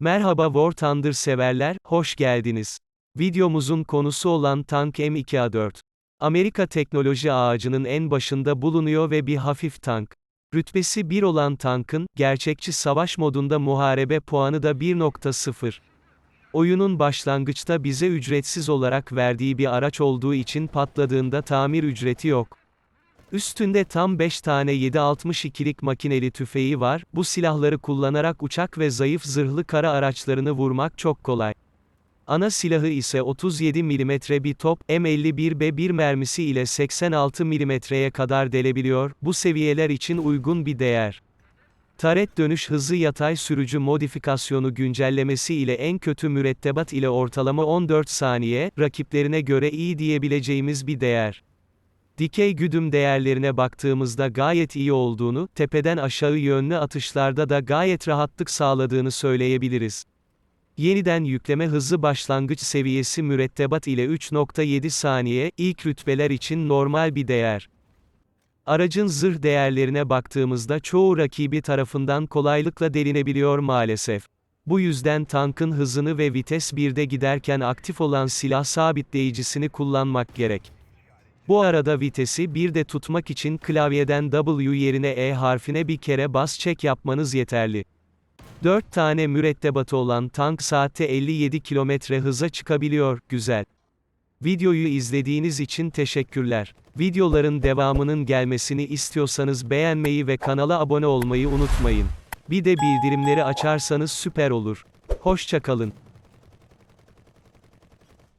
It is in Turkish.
Merhaba War Thunder severler, hoş geldiniz. Videomuzun konusu olan tank M2A4. Amerika teknoloji ağacının en başında bulunuyor ve bir hafif tank. Rütbesi 1 olan tankın, gerçekçi savaş modunda muharebe puanı da 1.0. Oyunun başlangıçta bize ücretsiz olarak verdiği bir araç olduğu için patladığında tamir ücreti yok. Üstünde tam 5 tane 7.62'lik makineli tüfeği var, bu silahları kullanarak uçak ve zayıf zırhlı kara araçlarını vurmak çok kolay. Ana silahı ise 37 mm bir top, M51B1 mermisi ile 86 mm'ye kadar delebiliyor, bu seviyeler için uygun bir değer. Taret dönüş hızı yatay sürücü modifikasyonu güncellemesi ile en kötü mürettebat ile ortalama 14 saniye, rakiplerine göre iyi diyebileceğimiz bir değer. Dikey güdüm değerlerine baktığımızda gayet iyi olduğunu, tepeden aşağı yönlü atışlarda da gayet rahatlık sağladığını söyleyebiliriz. Yeniden yükleme hızı başlangıç seviyesi mürettebat ile 3.7 saniye, ilk rütbeler için normal bir değer. Aracın zırh değerlerine baktığımızda çoğu rakibi tarafından kolaylıkla delinebiliyor maalesef. Bu yüzden tankın hızını ve vites 1'de giderken aktif olan silah sabitleyicisini kullanmak gerek. Bu arada vitesi bir de tutmak için klavyeden W yerine E harfine bir kere bas çek yapmanız yeterli. 4 tane mürettebatı olan tank saatte 57 km hıza çıkabiliyor, güzel. Videoyu izlediğiniz için teşekkürler. Videoların devamının gelmesini istiyorsanız beğenmeyi ve kanala abone olmayı unutmayın. Bir de bildirimleri açarsanız süper olur. Hoşçakalın.